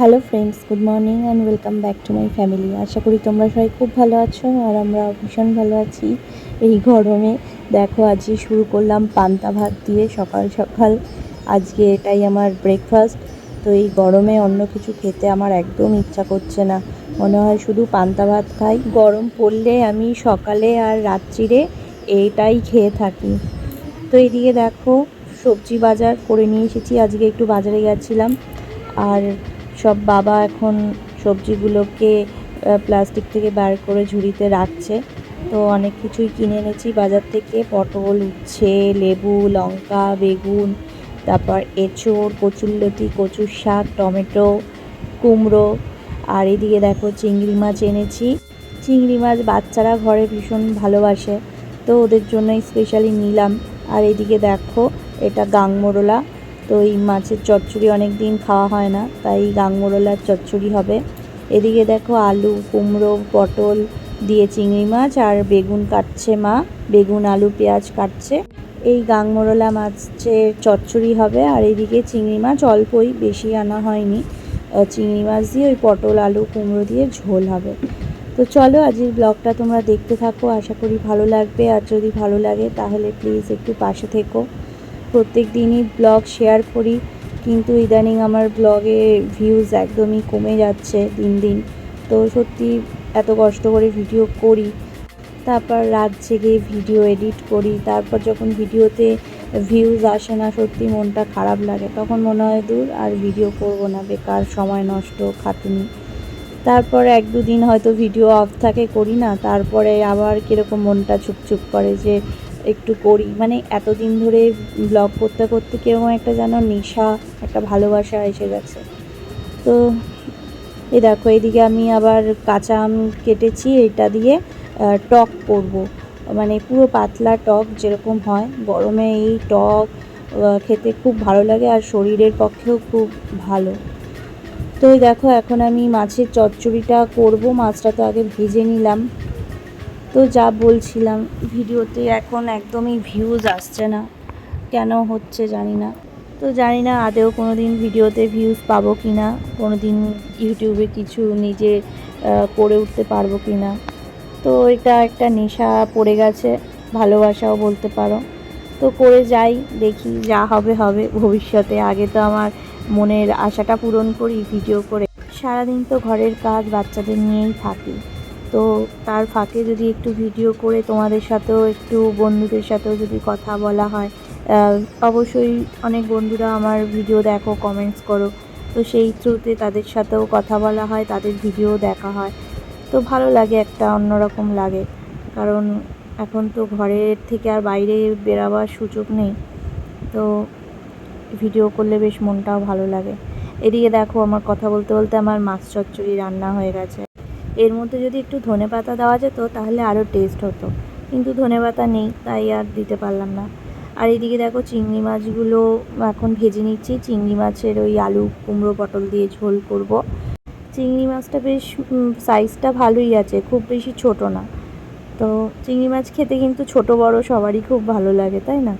Hello friends good morning and welcome back to my family আশা করি তোমরা সবাই খুব ভালো আছো আর আমরা ভীষণ ভালো আছি এই গরমে। দেখো, আজকে শুরু করলাম পান্তা ভাত দিয়ে সকাল সকাল। আজকে এটাই আমার ব্রেকফাস্ট তো এই গরমে অন্য কিছু খেতে আমার একদম ইচ্ছা করছে না। মনে হয় শুধু পান্তা ভাত খাই। গরম পড়লে আমি সকালে আর রাত্রিরে এইটাই খেয়ে থাকি। তো এদিকে দেখো, সবজি বাজার করে নিয়ে এসেছি। আজকে একটু বাজারে গেছিলাম। আর সব বাবা এখন সবজিগুলোকে প্লাস্টিক থেকে বার করে ঝুড়িতে রাখছে। তো অনেক কিছুই কিনে এনেছি। বাজার থেকে পটল, উচ্ছে, লেবু, লঙ্কা, বেগুন, তারপর এঁচোড় কচুরলতি কচুর শাক, টমেটো, কুমড়ো। আর এদিকে দেখো চিংড়ি মাছ এনেছি। চিংড়ি মাছ বাচ্চারা ঘরে ভীষণ ভালোবাসে। তো ওদের জন্যই স্পেশালি নিলাম। আর এদিকে দেখো, এটা গাংমোরলা। তো এই মাছের চচ্চড়ি অনেক দিন খাওয়া হয় না, তাই গাংমোরলার চচ্চড়ি হবে। এদিকে দেখো আলু, কুমড়ো, পটল দিয়ে চিংড়ি মাছ আর বেগুন কাটছে মা, বেগুন, আলু, পেঁয়াজ কাটছে। এই গাংমোরলা মাছের চচ্চড়ি হবে আর এদিকে চিংড়ি মাছ অল্পই, বেশি আনা হয়নি। চিংড়ি মাছ দিয়ে ওই পটল, আলু, কুমড়ো দিয়ে ঝোল হবে। তো চলো আজকের ব্লগটা তোমরা দেখতে থাকো, আশা করি ভালো লাগবে। আর যদি ভালো লাগে তাহলে প্লিজ একটু পাশে থেকো। প্রত্যেক দিনই ব্লগ শেয়ার করি, কিন্তু ইদানিং আমার ব্লগে ভিউজ একদমই কমে যাচ্ছে দিন দিন। তো সত্যি এত কষ্ট করে ভিডিও করি, তারপর রাত জেগে ভিডিও এডিট করি, তারপর যখন ভিডিওতে ভিউজ আসে না, সত্যি মনটা খারাপ লাগে। তখন মনে হয়, দূর, আর ভিডিও করব না, বেকার, সময় নষ্ট, খাটুনি। তারপর এক দুদিন হয়তো ভিডিও অফ থাকে, করি না। তারপরে আবার কীরকম মনটা চুপচুপ করে যে একটু করি। মানে এতদিন ধরে ব্লগ করতে করতে কীরকম একটা যেন নেশা, একটা ভালোবাসা এসে গেছে। তো এই দেখো এইদিকে আমি আবার কাঁচা আম কেটেছি, এটা দিয়ে টক করব। মানে পুরো পাতলা টক যেরকম হয়, গরমে এই টক খেতে খুব ভালো লাগে আর শরীরের পক্ষেও খুব ভালো। তো দেখো, এখন আমি মাছের চচ্চড়িটা করব। মাছটা তো আগে ভেজে নিলাম। তো যা বলছিলাম, ভিডিওতে এখন একদমই ভিউজ আসছে না। কেন হচ্ছে জানি না। তো জানি না আদেও কোনো দিন ভিডিওতে ভিউজ পাবো কি না কোনো দিন ইউটিউবে কিছু নিজে করে উঠতে পারব কি না তো এটা একটা নেশা পড়ে গেছে, ভালোবাসাও বলতে পারো। তো করে যাই, দেখি যা হবে হবে। ভবিষ্যতে আগে তো আমার মনের আশাটা পূরণ করি ভিডিও করে। সারাদিন তো ঘরের কাজ বাচ্চাদের নিয়েই থাকি। তো তার ফাঁকে যদি একটু ভিডিও করে তোমাদের সাথেও একটু বন্ধুদের সাথেও যদি কথা বলা হয় অবশ্যই অনেক বন্ধুরা আমার ভিডিও দেখো কমেন্টস করো। তো সেই থ্রুতে তাদের সাথেও কথা বলা হয়, তাদের ভিডিও দেখা হয়। তো ভালো লাগে একটা অন্যরকম লাগে। কারণ এখন তো ঘরের থেকে আর বাইরে বেরাবার সুযোগ নেই। তো ভিডিও করলে বেশ মনটাও ভালো লাগে। এদিকে দেখো, আমার কথা বলতে বলতে আমার মাছ চচ্চড়ি রান্না হয়ে গেছে। এর মধ্যে যদি একটু ধনে পাতা দেওয়া যেত, তাহলে আরও টেস্ট হতো। কিন্তু ধনে পাতা নেই, তাই আর দিতে পারলাম না। আর এদিকে দেখো চিংড়ি মাছগুলো এখন ভেজে নিচ্ছি। চিংড়ি মাছের ওই আলু কুমড়ো পটল দিয়ে ঝোল করব। চিংড়ি মাছটা বেশ সাইজটা ভালোই আছে, খুব বেশি ছোট না। তো চিংড়ি মাছ খেতে কিন্তু ছোট বড় সবারই খুব ভালো লাগে, তাই না?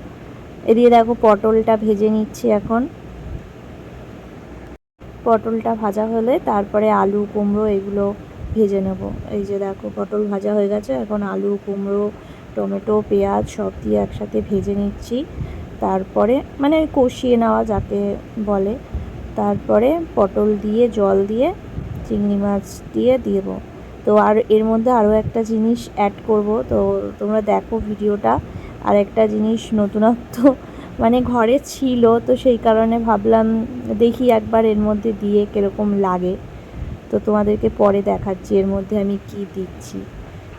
এদিকে দেখো পটলটা ভেজে নিচ্ছি এখন। পটলটা ভাজা হলে তারপরে আলু, কুমড়ো এগুলো ভেজে নেব। এই যে দেখো, পটল ভাজা হয়ে গেছে। এখন আলু, কুমড়ো, টমেটো, পেঁয়াজ সব দিয়ে একসাথে ভেজে নিচ্ছি। তারপরে মানে কষিয়ে নেওয়া যাকে বলে, তারপরে পটল দিয়ে, জল দিয়ে, চিংড়ি মাছ দিয়ে দেবো। তো আর এর মধ্যে আরও একটা জিনিস অ্যাড করব। তো তোমরা দেখো ভিডিওটা। আর একটা জিনিস নতুনত্ব মানে ঘরে ছিল, তো সেই কারণে ভাবলাম দেখি একবার এর মধ্যে দিয়ে কীরকম লাগে। তো তোমাদেরকে পরে দেখাচ্ছি, এর মধ্যে আমি কি দিচ্ছি।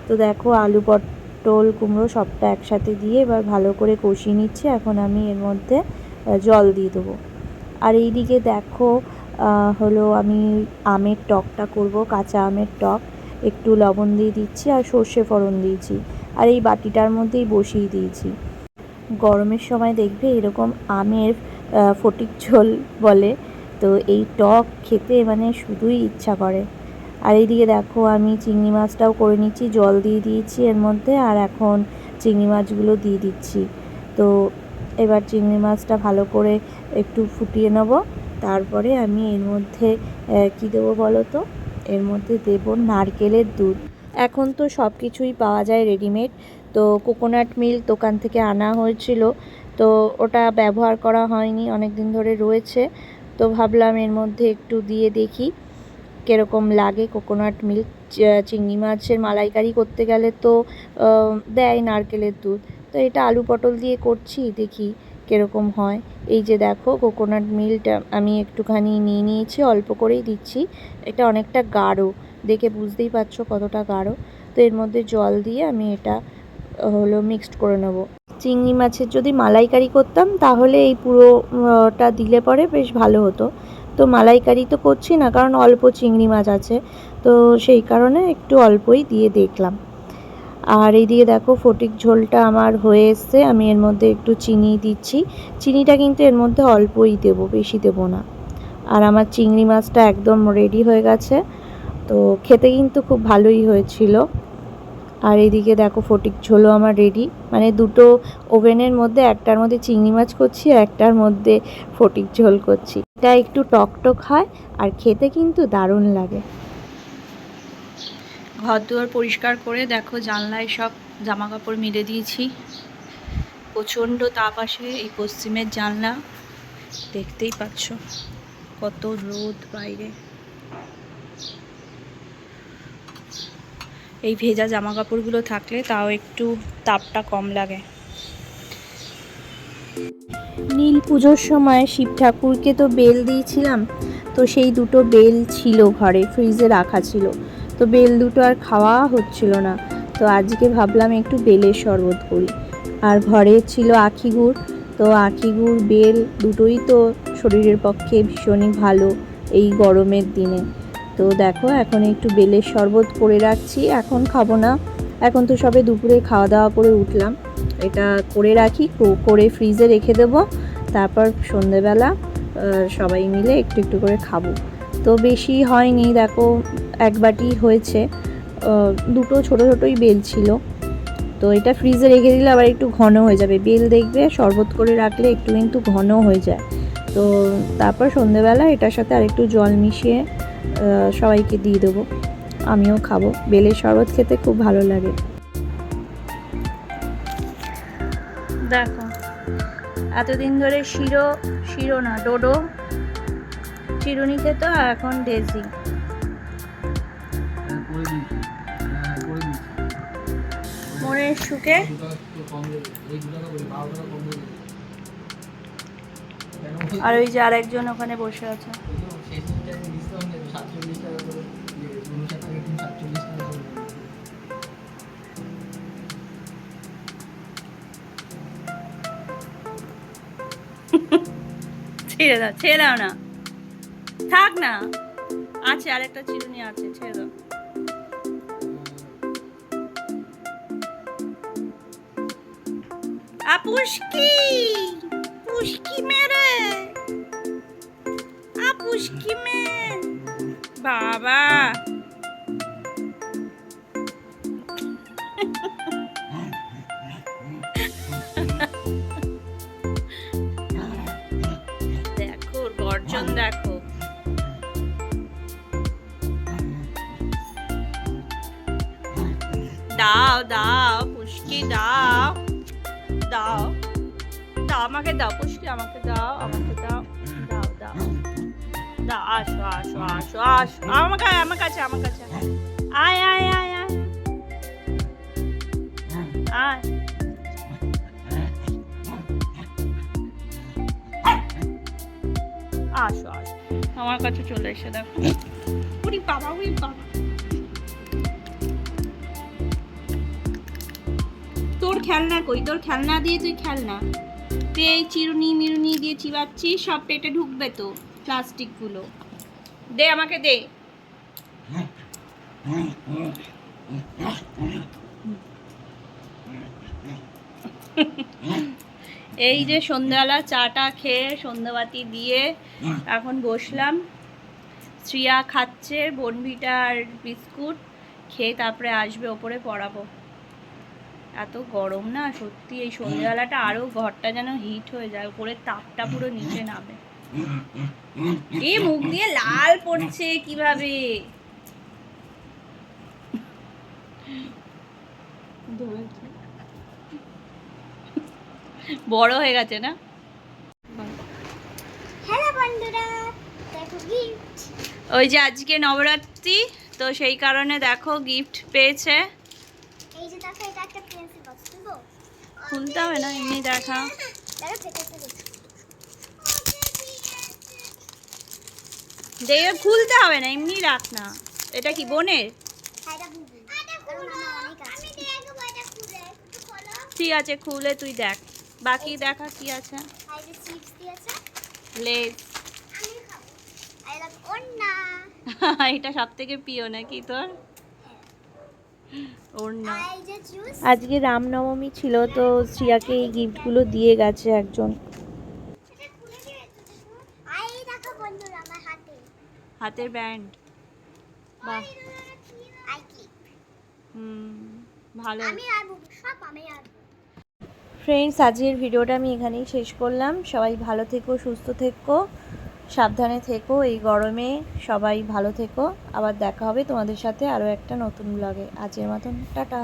তো দেখো, আলু পটল কুমড়ো সবটা একসাথে দিয়ে এবার ভালো করে কষিয়ে নিচ্ছি। এখন আমি এর মধ্যে জল দিয়ে দেবো। আর এইদিকে দেখো হলো আমি আমের টকটা করব, কাঁচা আমের টক। একটু লবণ দিয়ে দিচ্ছি আর সর্ষে ফোড়ন দিয়েছি। আর এই বাটিটার মধ্যেই বসিয়ে দিয়েছি। গরমের সময় দেখবে এরকম আমের ফটিক ঝোল বলে তো এই টক খেতে মানে শুধুই ইচ্ছা করে। আর এইদিকে দেখো আমি চিংড়ি মাছটাও করে নিচ্ছি, জল দিয়ে দিয়েছি এর মধ্যে, আর এখন চিংড়ি মাছগুলো দিয়ে দিচ্ছি। তো এবার চিংড়ি মাছটা ভালো করে একটু ফুটিয়ে নেব, তারপরে আমি এর মধ্যে কি দেবো বলো তো? এর মধ্যে দেব নারকেলের দুধ। এখন তো সব কিছুই পাওয়া যায় রেডিমেড তো কোকোনাট মিল্ক দোকান থেকে আনা হয়েছিল, তো ওটা ব্যবহার করা হয়নি অনেক দিন ধরে রয়েছে। তো ভাবলাম এর মধ্যে একটু দিয়ে দেখি কীরকম লাগে কোকোনাট মিল্ক চিংড়ি মাছের মালাইকারি করতে গেলে তো দেয় নারকেলের দুধ। তো এটা আলু পটল দিয়ে করছি, দেখি কীরকম হয়। এই যে দেখো কোকোনাট মিল্কটা আমি একটুখানি নিয়ে নিয়েছি, অল্প করেই দিচ্ছি। এটা অনেকটা গাঢ়, দেখে বুঝতেই পারছ কতটা গাঢ়। তো এর মধ্যে জল দিয়ে আমি এটা হলো মিক্সড করে নেব। চিংড়ি মাছের যদি মালাইকারি করতাম, তাহলে এই পুরোটা দিলে পরে বেশ ভালো হতো। তো মালাইকারি তো করছি না, কারণ অল্প চিংড়ি মাছ আছে। তো সেই কারণে একটু অল্পই দিয়ে দেখলাম। আর এইদিকে দেখো, ফটিক ঝোলটা আমার হয়ে এসছে। আমি এর মধ্যে একটু চিনি দিচ্ছি। চিনিটা কিন্তু এর মধ্যে অল্পই দেবো, বেশি দেবো না। আর আমার চিংড়ি মাছটা একদম রেডি হয়ে গেছে। তো খেতে কিন্তু খুব ভালোই হয়েছিল। আর এদিকে দেখো ফটিক ঝোলও আমার রেডি মানে দুটো ওভেনের মধ্যে একটার মধ্যে চিংড়ি মাছ করছি, আর একটার মধ্যে ফটিক ঝোল করছি। এটা একটু টক টক হয়, আর খেতে কিন্তু দারুণ লাগে। ঘর দুয়ার পরিষ্কার করে দেখো, জানলায় সব জামা কাপড় মিলে দিয়েছি। প্রচণ্ড তাপ আসে এই পশ্চিমের জানলা। দেখতেই পাচ্ছ কত রোদ বাইরে। এই ভেজা জামা কাপড়গুলো থাকলে তাও একটু তাপটা কম লাগে। নীল পুজোর সময় শিব ঠাকুরকে তো বেল দিয়েছিলাম, তো সেই দুটো বেল ছিল ঘরে, ফ্রিজে রাখা ছিল। তো বেল দুটো আর খাওয়া হচ্ছিল না, তো আজকে ভাবলাম একটু বেলের শরবত করি। আর ঘরে ছিল আখি গুড়, তো আখি গুড়, বেল দুটোই তো শরীরের পক্ষে ভীষণই ভালো এই গরমের দিনে। তো দেখো, এখন একটু বেলের শরবত করে রাখছি, এখন খাব না। এখন তো সবে দুপুরে খাওয়া দাওয়া করে উঠলাম। এটা করে রাখি করে ফ্রিজে রেখে দেবো। তারপর সন্ধেবেলা সবাই মিলে একটু একটু করে খাব। তো বেশি হয়নি, দেখো, এক বাটি হয়েছে। দুটো ছোটো ছোটোই বেল ছিল। তো এটা ফ্রিজে রেখে দিলে আবার একটু ঘন হয়ে যাবে। বেল দেখবে, শরবত করে রাখলে একটু কিন্তু ঘন হয়ে যায়। তো তারপর সন্ধেবেলা এটার সাথে আরেকটু জল মিশিয়ে সবাইকে দিয়ে দেবো। আমিও খাব। বেলের শরবত খেতে খুব ভালো লাগে। দেখো এতদিন ধরে শিরো শিরো না ডোডো। চিরুনি খেত আর এখন ডেজি। হ্যাঁ, হ্যাঁ মনের সুখে? আর ওই যে আরেকজন ওখানে বসে আছে। ছেড়ে দাও ছেড়ে দাও না। থাক না। আছে আরেকটা চিরুনি আছে, ছেড়ে দাও। আপুষ্কি পুষ্কি! মেরে! আপুষ্কি মে বাবা! গর্জন দেখো। দাও দাও পুষ্কি দাও। দাও। দাও, আমাকে দাও পুষ্কি আমাকে দাও আমাকে দাও দাও দাও। দাও, আসো আসো আসো আসো। আমার কাছে আমার কাছে আমার কাছে। আয় আয় আয় আয়। আয়। আসো আসো। আমার কাছে চলে এসে দেখো। উরি বাবা উরি বাবা। তোর খেলনা কই? তোর খেলনা দিয়ে তুই খেলনা। তুই এই চিরুনি মিরুনি দিয়ে চিবাচ্ছিস সব পেটে ঢুকবে তো প্লাস্টিকগুলো। দে আমাকে দে। এই যে সন্ধ্যাবেলা চাটা খেয়ে সন্ধ্যাবাতি দিয়ে এখন বসলাম। শ্রিয়া খাচ্ছে, বনভিটা আর বিস্কুট খেয়ে তারপরে আসবে, ওপরে পড়াবো। এত গরম না, সত্যি এই সন্ধ্যাবেলাটা আরও ঘরটা যেন হিট হয়ে যায় উপরে তাপটা পুরো নিচে নামে। এ মুখ দিয়ে লাল পড়ছে কীভাবে? বড় হয়ে গেছে না? হ্যালো বন্ধুরা ওই যে আজকে নবরাত্রি তো সেই কারণে দেখো গিফট পেয়েছে। এই যে দেখো এটা একটা পেন্সিল বক্স তুলবো খুলতে হবে না এমনি দেখা। দেখো খুলতে হবে না এমনি রাখ না। এটা কি বোনের? হ্যাঁ ঠিক আছে খুলে তুই দেখ। বাকি দেখা কি আছে? এটা সব থেকে প্রিয় নাকি তোর? ওর না আর এই যে জুস। আজকে রামনবমী ছিল তো শ্রিয়াকে এই গিফটগুলো দিয়ে গেছে একজন। হাতের ব্যান্ড। বাহ। হুম ভালো। আমি আর সব আমি আর। ফ্রেন্ডস আজকের ভিডিওটা আমি এখানেই শেষ করলাম। সবাই ভালো থেকো, সুস্থ থেকো, সাবধানে থেকো এই গরমে। সবাই ভালো থেকো। আবার দেখা হবে তোমাদের সাথে আরও একটা নতুন ব্লগে আজকের মতন, টাটা।